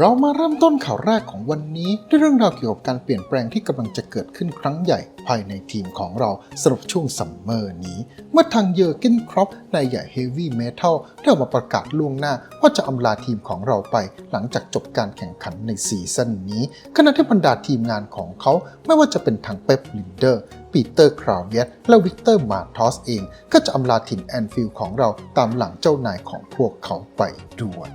เรามาเริ่มต้นข่าวแรกของวันนี้ ด้วยเรื่องราวเกี่ยวกับการเปลี่ยนแปลงที่กำลังจะเกิดขึ้นครั้งใหญ่ ภายในทีมของเราสำหรับช่วงซัมเมอร์นี้ เมื่อทางเยอร์เกนครอปนายใหญ่เฮฟวี่เมทัลได้ออกมาประกาศล่วงหน้า ว่าจะอำลาทีมของเราไป หลังจากจบการแข่งขันในซีซั่นนี้ ขณะที่บรรดาทีมงานของเขาไม่ว่าจะเป็นทางเป๊ปลินเดอร์ปีเตอร์คราวเวียสและวิกเตอร์มาทอสเอง ก็จะอำลาถิ่นแอนฟิลด์ของเราตามหลังเจ้านายของพวกเขาไปด้วย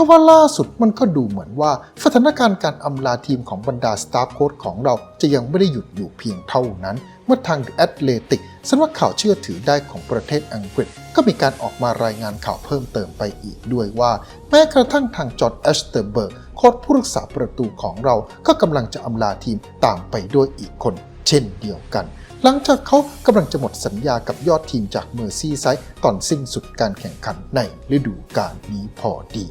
ทว่าล่าสุดมันก็ดูเหมือนว่าสถานการณ์การอำลาทีมของบรรดาสตาฟโค้ชของเราจะยังไม่ได้หยุดอยู่เพียงเท่านั้น เมื่อทาง The Athletic สำนักข่าวเชื่อถือได้ของประเทศอังกฤษ ก็มีการออกมารายงานข่าวเพิ่มเติมไปอีกด้วยว่า แม้กระทั่งทางจอร์ดแอชเตอร์เบิร์กโค้ชผู้รักษาประตูของเราก็กำลังจะอำลาทีมตามไปด้วยอีกคน เช่นเดียวกันหลังจากเขากำลังจะหมดสัญญากับยอดทีมจากเมอร์ซี่ไซด์ก่อนสิ้นสุดการแข่งขันในฤดูกาลนี้พอดี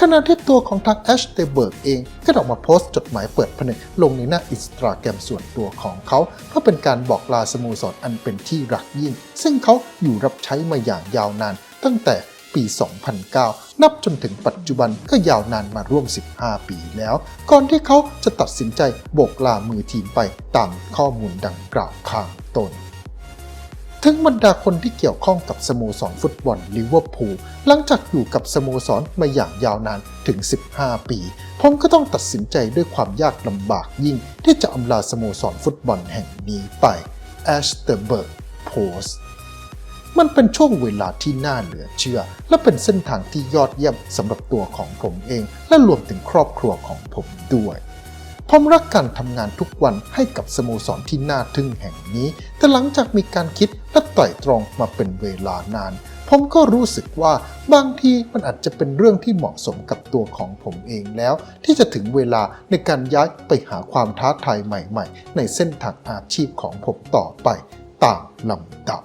ขณะที่ตัวของทางแอชเตเบิร์กเองก็ออกมาโพสต์จดหมายเปิดผนึกลงในหน้าอินสตาแกรมส่วนตัวของเขาเพื่อเป็นการบอกลาสโมสรอันเป็นที่รักยิ่ง ซึ่งเขาอยู่รับใช้มาอย่างยาวนาน ตั้งแต่ปี 2009 นับจนถึงปัจจุบันก็ยาวนานมาร่วม 15 ปีแล้ว ก่อนที่เขาจะตัดสินใจโบกลามือทีมไปตามข้อมูลดังกล่าวข้างต้น ถึงบรรดาคนที่เกี่ยวข้องกับสโมสรฟุตบอลลิเวอร์พูลหลังจากอยู่กับสโมสรมาอย่างยาวนานถึง 15 ปี ผมก็ต้องตัดสินใจด้วยความยากลำบากยิ่ง ที่จะอำลาสโมสรฟุตบอลแห่งนี้ไปแอชเตอร์เบิร์กโพสมันเป็นช่วงเวลาที่น่าเหลือเชื่อ และเป็นเส้นทางที่ยอดเยี่ยมสำหรับตัวของผมเอง และรวมถึงครอบครัวของผมด้วย ผมรักการทำงานทุกวันให้กับสโมสรที่น่าทึ่งแห่งนี้ แต่หลังจากมีการคิดและไตร่ตรองมาเป็นเวลานาน ผมก็รู้สึกว่าบางทีมันอาจจะเป็นเรื่องที่เหมาะสมกับตัวของผมเองแล้ว ที่จะถึงเวลาในการย้ายไปหาความท้าทายใหม่ ๆ ในเส้นทางอาชีพของผมต่อไปตามลำดับ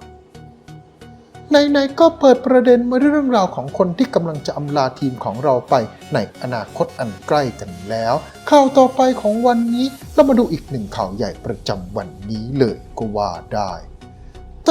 ในๆก็เปิดประเด็นมาด้วยเรื่องราวของคนที่กำลังจะอำลาทีมของเราไปในอนาคตอันใกล้กันแล้ว ข่าวต่อไปของวันนี้เรามาดูอีกหนึ่งข่าวใหญ่ประจำวันนี้เลยก็ว่าได้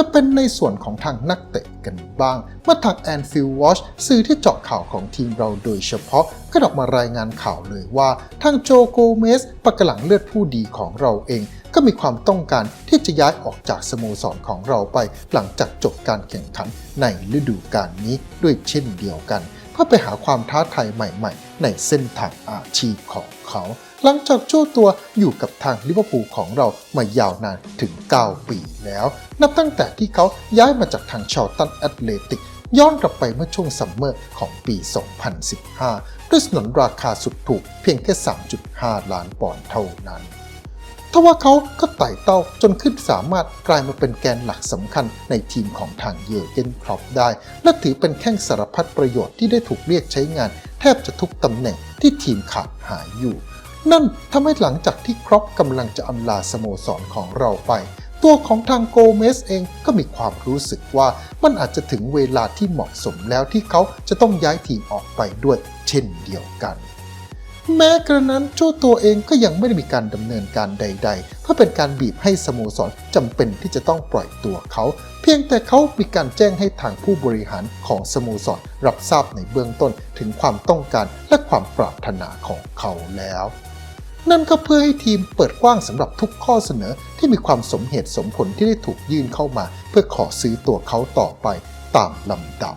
จะเป็นในส่วนของทางนักเตะกันบ้าง เมื่อทางแอนฟิลวอชสื่อที่เจาะข่าวของทีมเราโดยเฉพาะ ก็ออกมารายงานข่าวเลยว่า ทางโจโกเมสปะกหลังเลือดผู้ดีของเราเอง ก็มีความต้องการที่จะย้ายออกจากสโมสรของเราไป หลังจากจบการแข่งขันในฤดูกาลนี้ด้วยเช่นเดียวกัน เพื่อไปหาความท้าทายใหม่ ๆ ในเส้นทางอาชีพของเขา หลังจากโจ้ตัวอยู่กับทางลิเวอร์พูลของเรามายาวนานถึง 9 ปีแล้ว นับตั้งแต่ที่เขาย้ายมาจากทางชอตันแอตเลติก ย้อนกลับไปเมื่อช่วงซัมเมอร์ของปี 2015 ด้วยสนนราคาสุดถูกเพียงแค่ 3.5 ล้านปอนด์เท่านั้นทว่าเขาก็ไต่เต้าจนขึ้นสามารถกลายมาเป็นแกนหลักสำคัญในทีมของทางเยอร์เกนครอปได้ และถือเป็นแข้งสารพัดประโยชน์ที่ได้ถูกเรียกใช้งาน แทบจะทุกตำแหน่งที่ทีมขาดหายอยู่ นั่นทำให้หลังจากที่ครอปกำลังจะอำลาสโมสรของเราไป ตัวของทางโกเมสเองก็มีความรู้สึกว่ามันอาจจะถึงเวลาที่เหมาะสมแล้วที่เขาจะต้องย้ายทีมออกไปด้วยเช่นเดียวกัน แม้กระนั้นเจ้าตัวเองก็ยังไม่ได้มีการดำเนินการใด ๆ เพื่อเป็นการบีบให้สโมสรจำเป็นที่จะต้องปล่อยตัวเขา เพียงแต่เขามีการแจ้งให้ทางผู้บริหารของสโมสรรับทราบในเบื้องต้นถึงความต้องการและความปรารถนาของเขาแล้ว นั่นก็เพื่อให้ทีมเปิดกว้างสำหรับทุกข้อเสนอที่มีความสมเหตุสมผลที่ได้ถูกยื่นเข้ามา เพื่อขอซื้อตัวเขาต่อไปตามลำดับ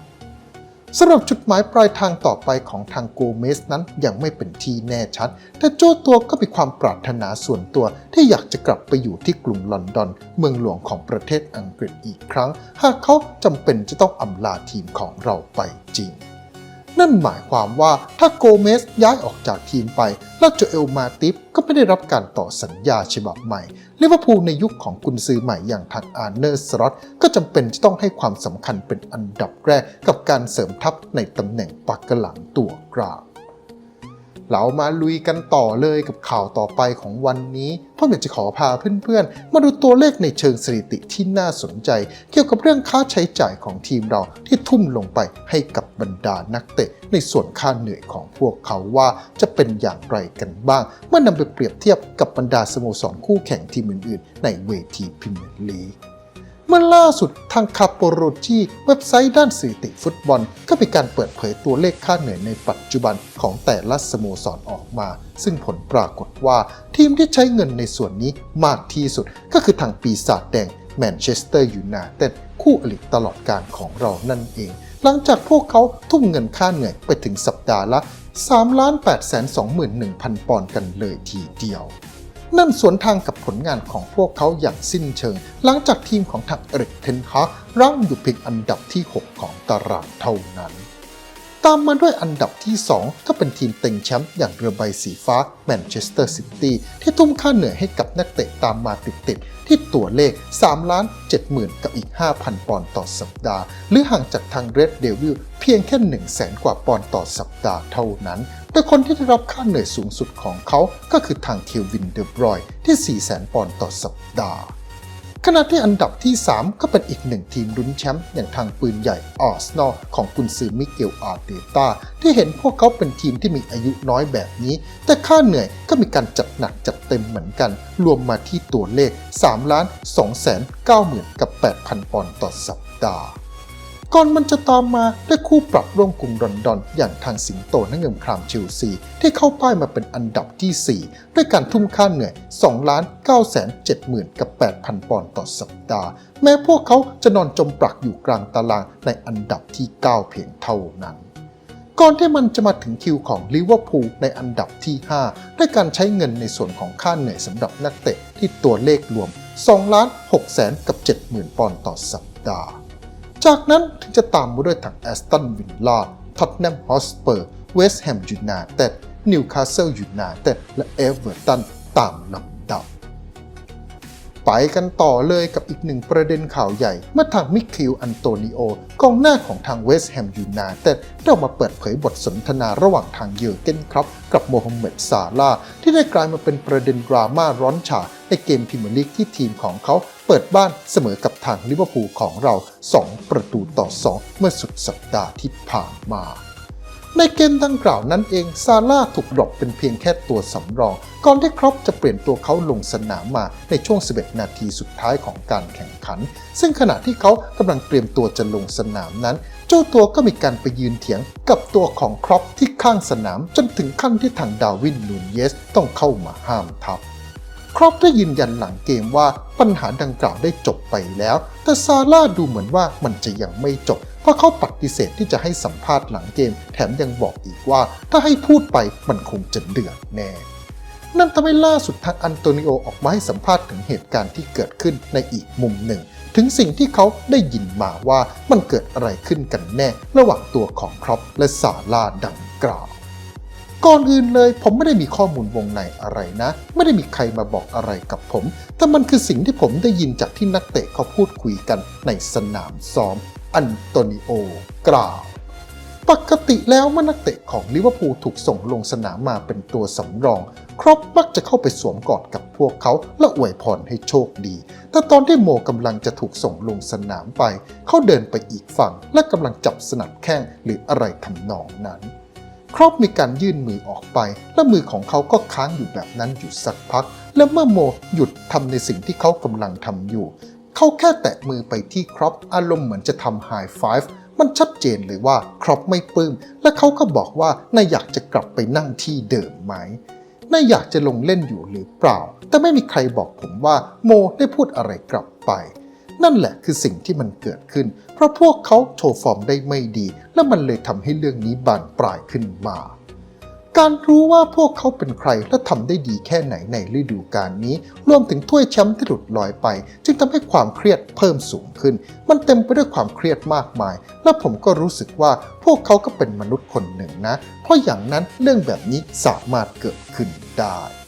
สำหรับจุดหมายปลายทางต่อไปของทางโกเมสนั้นยังไม่เป็นที่แน่ชัด แต่โจ้ตัวก็มีความปรารถนาส่วนตัวที่อยากจะกลับไปอยู่ที่กรุงลอนดอน เมืองหลวงของประเทศอังกฤษอีกครั้ง หากเขาจำเป็นจะต้องอำลาทีมของเราไปจริง นั่นหมายความว่าถ้าโกเมสย้ายออกจากทีมไป แล้วโจเอลมาติฟก็ไม่ได้รับการต่อสัญญาฉบับใหม่ลิเวอร์พูลในยุคของกุนซือใหม่อย่างทางอาร์เนอร์สล็อตก็จำเป็นจะต้องให้ความสำคัญเป็นอันดับแรกกับการเสริมทัพในตำแหน่งปักกะหลังตัวกลาง เรามาลุยกันต่อเลยกับข่าวต่อไปของวันนี้พ่ออยากจะขอพาเพื่อนๆ มาดูตัวเลขในเชิงสถิติที่น่าสนใจ เกี่ยวกับเรื่องค่าใช้จ่ายของทีมเราที่ทุ่มลงไปให้กับบรรดานักเตะ ในส่วนค่าเหนื่อยของพวกเขาว่าจะเป็นอย่างไรกันบ้าง เมื่อนำไปเปรียบเทียบกับบรรดาสโมสรคู่แข่งทีมอื่นๆ ในเวทีพรีเมียร์ลีก เมื่อล่าสุดทางคาโปโรจีเว็บไซต์ด้านสถิติฟุตบอล ก็มีการเปิดเผยตัวเลขค่าเหนื่อยในปัจจุบันของแต่ละสโมสรออกมา ซึ่งผลปรากฏว่าทีมที่ใช้เงินในส่วนนี้มากที่สุด ก็คือทางปีศาจแดงแมนเชสเตอร์ยูไนเต็ดคู่อริตลอดการของเรานั่นเอง หลังจากพวกเขาทุ่มเงินค่าเหนื่อยไปถึงสัปดาห์ละ3 8 2 1 0 0 0 ปอนด์กันเลยทีเดียว นั่นสวนทางกับผลงานของพวกเขาอย่างสิ้นเชิง หลังจากทีมของทางเอริกเทนฮากรั้งอยู่เพียงอันดับที่ 6 ของตารางเท่านั้น ตามมาด้วยอันดับที่ 2 ก็เป็นทีมเต็งแชมป์อย่างเรือใบสีฟ้าแมนเชสเตอร์ซิตี้ที่ทุ่มค่าเหนื่อยให้กับนักเตะตามมาติดๆที่ตัวเลข3ล้าน7หมื่นกับอีก 5,000 ปอนด์ต่อสัปดาห์ หรือห่างจากทางเรดเดวิลเพียงแค่ 1 0 0 0 0แสนกว่าปอนด์ต่อสัปดาห์เท่านั้นโดยคนที่ได้รับค่าเหนื่อยสูงสุดของเขาก็คือทางเคลวินเดอบรอยที่ 4 0 0 0 0 0 ปอนด์ต่อสัปดาห์ ขณะที่อันดับที่ 3 ก็เป็นอีกหนึ่งทีมลุ้นแชมป์อย่างทางปืนใหญ่อาร์เซนอลของกุนซือมิเกลอาร์เตตาที่เห็นพวกเขาเป็นทีมที่มีอายุน้อยแบบนี้ แต่ค่าเหนื่อยก็มีการจัดหนักจัดเต็มเหมือนกัน รวมมาที่ตัวเลข3ล้าน2 9 0 0 0 0กับ 8,000 ปอนด์ต่อสัปดาห์ ก่อนมันจะตามมาด้วยคู่ปรับร่วมกรุงลอนดอนอย่างทางสิงโตนักเงินครามเชลซี ที่เข้าป้ายมาเป็นอันดับที่ 4 ด้วยการทุ่มค่าเหนื่อย2ล้าน9แสน7หมื่นกับ 8,000 ปอนด์ต่อสัปดาห์ แม้พวกเขาจะนอนจมปลักอยู่กลางตารางในอันดับที่ 9 เพียงเท่านั้นก่อนที่มันจะมาถึงคิวของลิเวอร์พูลในอันดับที่ 5 ด้วยการใช้เงินในส่วนของค่าเหนื่อยสำหรับนักเตะที่ตัวเลขรวม2ล้าน6แสนกับ 70,000 ปอนด์ต่อสัปดาห์ จากนั้นถึงจะตามมาด้วยทางแอสตันวิลล่าท็อตแนมฮอสเปอร์ เวสต์แฮมยูไนเต็ด นิวคาสเซิลยูไนเต็ด และเอเวอร์ตันตามลำ ไปกันต่อเลยกับอีกหนึ่งประเด็นข่าวใหญ่เมื่อทางมิคิลอันโตนิโอกองหน้าของทางเวสต์แฮมยูไนเต็ดได้ออกมาเปิดเผยบทสนทนาระหว่างทางเยอร์เกนครับ กับโมฮัมเหม็ดซาลาที่ได้กลายมาเป็นประเด็นดราม่าร้อนฉาในเกมพรีเมียร์ลีกที่ทีมของเขาเปิดบ้านเสมอกับทางลิเวอร์พูลของเรา 2 ประตูต่อ 2 เมื่อสุดสัปดาห์ที่ผ่านมา ในเกมดังกล่าวนั้นเองซาร่าถูกดรอปเป็นเพียงแค่ตัวสำรอง ก่อนที่ครอปจะเปลี่ยนตัวเขาลงสนามมาในช่วง 11 นาทีสุดท้ายของการแข่งขัน ซึ่งขณะที่เขากำลังเตรียมตัวจะลงสนามนั้น เจ้าตัวก็มีการไปยืนเถียงกับตัวของครอปที่ข้างสนามจนถึงขั้นที่ทางดาวินนูนเยสต้องเข้ามาห้ามทับ ครอปได้ยืนยันหลังเกมว่าปัญหาดังกล่าวได้จบไปแล้ว แต่ซาร่าดูเหมือนว่ามันจะยังไม่จบ เพราะเขาปฏิเสธที่จะให้สัมภาษณ์หลังเกม แถมยังบอกอีกว่า ถ้าให้พูดไปมันคงจะเดือดแน่ นั่นทำให้ล่าสุดทางอันโตนิโอออกมาให้สัมภาษณ์ถึงเหตุการณ์ที่เกิดขึ้นในอีกมุมหนึ่ง ถึงสิ่งที่เขาได้ยินมาว่ามันเกิดอะไรขึ้นกันแน่ ระหว่างตัวของครอปและซาร่าดังกล่าว ก่อนอื่นเลย ผมไม่ได้มีข้อมูลวงในอะไรนะ ไม่ได้มีใครมาบอกอะไรกับผม แต่มันคือสิ่งที่ผมได้ยินจากที่นักเตะเขาพูดคุยกันในสนามซ้อม อันโตนิโอกล่าวปกติแล้วเมื่อนักเตะของลิเวอร์พูลถูกส่งลงสนามมาเป็นตัวสำรอง ครอปมักจะเข้าไปสวมกอดกับพวกเขาและอวยพรให้โชคดี แต่ตอนที่โมกำลังจะถูกส่งลงสนามไป เขาเดินไปอีกฝั่งและกำลังจับสนับแข้งหรืออะไรทำนองนั้น ครอปมีการยื่นมือออกไป และมือของเขาก็ค้างอยู่แบบนั้นอยู่สักพัก และเมื่อโมหยุดทำในสิ่งที่เขากำลังทำอยู่ เขาแค่แตะมือไปที่ครอปอารมณ์เหมือนจะทำไฮไฟฟ์มันชัดเจนเลยว่าครอปไม่ปลื้ม และเขาก็บอกว่านายอยากจะกลับไปนั่งที่เดิมไหมนายอยากจะลงเล่นอยู่หรือเปล่า แต่ไม่มีใครบอกผมว่าโมได้พูดอะไรกลับไป นั่นแหละคือสิ่งที่มันเกิดขึ้น เพราะพวกเขาโชว์ฟอร์มได้ไม่ดี และมันเลยทำให้เรื่องนี้บานปลายขึ้นมา การรู้ว่าพวกเขาเป็นใครและทำได้ดีแค่ไหนในฤดูกาลนี้ รวมถึงถ้วยแชมป์ที่หลุดลอยไป จึงทำให้ความเครียดเพิ่มสูงขึ้น มันเต็มไปด้วยความเครียดมากมาย และผมก็รู้สึกว่าพวกเขาก็เป็นมนุษย์คนหนึ่งนะ เพราะอย่างนั้นเรื่องแบบนี้สามารถเกิดขึ้นได้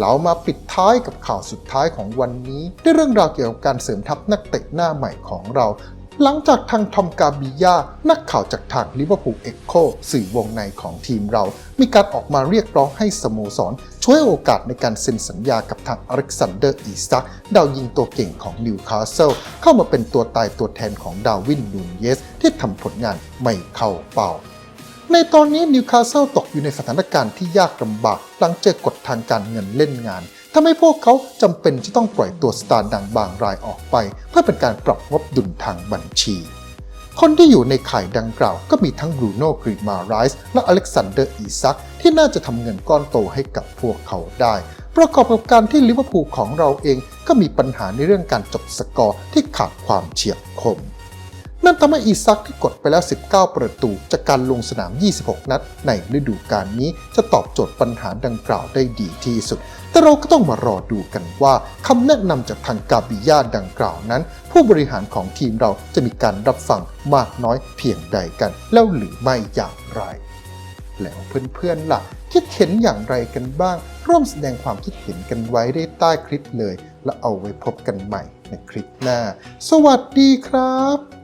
เรามาปิดท้ายกับข่าวสุดท้ายของวันนี้ด้วยเรื่องราวเกี่ยวกับการเสริมทัพนักเตะหน้าใหม่ของเรา หลังจากทางทอมกาบิยา นักข่าวจากทางลิเวอร์พูลเอ็กโคสื่อวงในของทีมเรา มีการออกมาเรียกร้องให้สโมสร ช่วยโอกาสในการเซ็นสัญญากับทางอเล็กซานเดอร์อีซักดาวยิงตัวเก่งของนิวคาสเซิลเข้ามาเป็นตัวตายตัวแทนของดาวินนูนเยส ที่ทำผลงานไม่เข้าเป้า ในตอนนี้นิวคาสเซิลตกอยู่ในสถานการณ์ที่ยากลำบาก หลังเจอกฎทางการเงินเล่นงานทำให้พวกเขาจำเป็นที่ต้องปล่อยตัวสตาร์ดังบางรายออกไป เพื่อเป็นการปรับงบดุลทางบัญชี คนที่อยู่ในข่ายดังกล่าวก็มีทั้งบรูโน่กรีมาไรส์และอเล็กซานเดอร์อีซัก ที่น่าจะทำเงินก้อนโตให้กับพวกเขาได้ ประกอบกับการที่ลิเวอร์พูลของเราเองก็มีปัญหาในเรื่องการจบสกอร์ที่ขาดความเฉียบคม นั่นทำให้อีซักที่กดไปแล้ว 19 ประตู จากการลงสนาม 26 นัด ในฤดูกาลนี้จะตอบโจทย์ปัญหาดังกล่าวได้ดีที่สุด แต่เราก็ต้องมารอดูกันว่าคำแนะนำจากทางกาบิยาดังกล่าวนั้น ผู้บริหารของทีมเราจะมีการรับฟังมากน้อยเพียงใดกัน แล้วหรือไม่อย่างไร แล้วเพื่อนๆล่ะ คิดเห็นอย่างไรกันบ้าง ร่วมแสดงความคิดเห็นกันไว้ได้ใต้คลิปเลย แล้วเอาไว้พบกันใหม่ในคลิปหน้า สวัสดีครับ